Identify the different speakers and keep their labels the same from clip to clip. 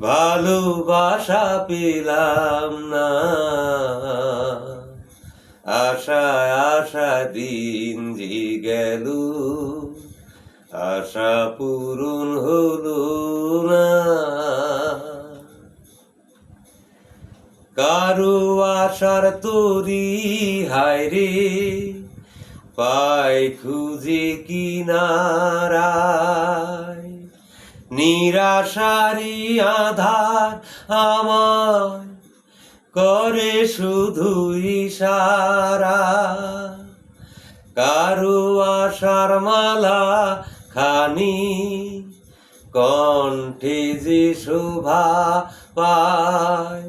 Speaker 1: ভালোবাসা পেলাম না। আশায় আশা দিন যে গেল আশা পূরণ হলো না। কারও আশার তরি, হায় রে, পাই খুঁজে কিনারায়। নিরাশারি আধার আমার করে শুধু ইশারা। কারও আশার মালা খানি কণ্ঠে যে শোভা পায়,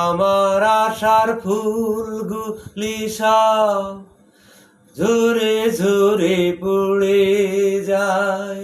Speaker 1: আমার আশার ফুলগুলি সব ঝরে ঝরে পড়ে যায়।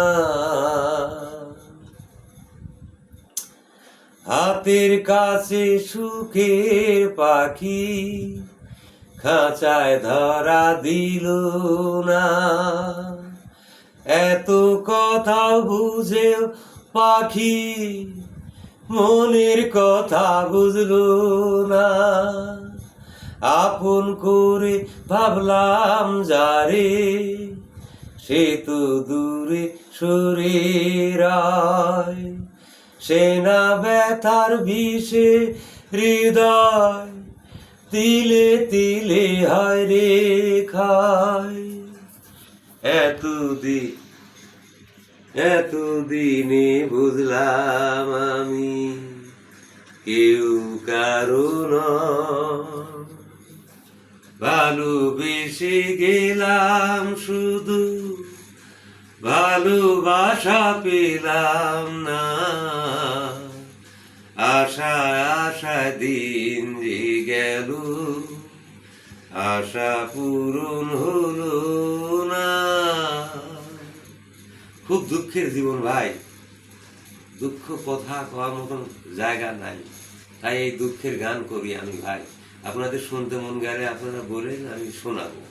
Speaker 1: হাতের কাছে সুখের পাখি খাঁচায় ধরা দিল না। এত কথা বুঝেও পাখি মনের কথা বুঝলো না। আপন করে ভাবলাম যারে সে তো দূরে সরে রায়। সে না ব্যথার বিষে হৃদয় তিলে তিলে হয় রে খায়। এতদিন, এতদিনে বুঝলাম আমি কেউ কারণ ভালোবেসে গেলাম শুধু, ভালোবাসা পেলাম না। দিন যে গেল আশা পূরণ হলো না। খুব দুঃখের জীবন ভাই, দুঃখ কথা কওয়ার মতন জায়গা নাই। তাই এই দুঃখের গান করি আমি ভাই। আপনাদের শুনতে মন গেলে আপনারা বলেন, আমি শোনাবো।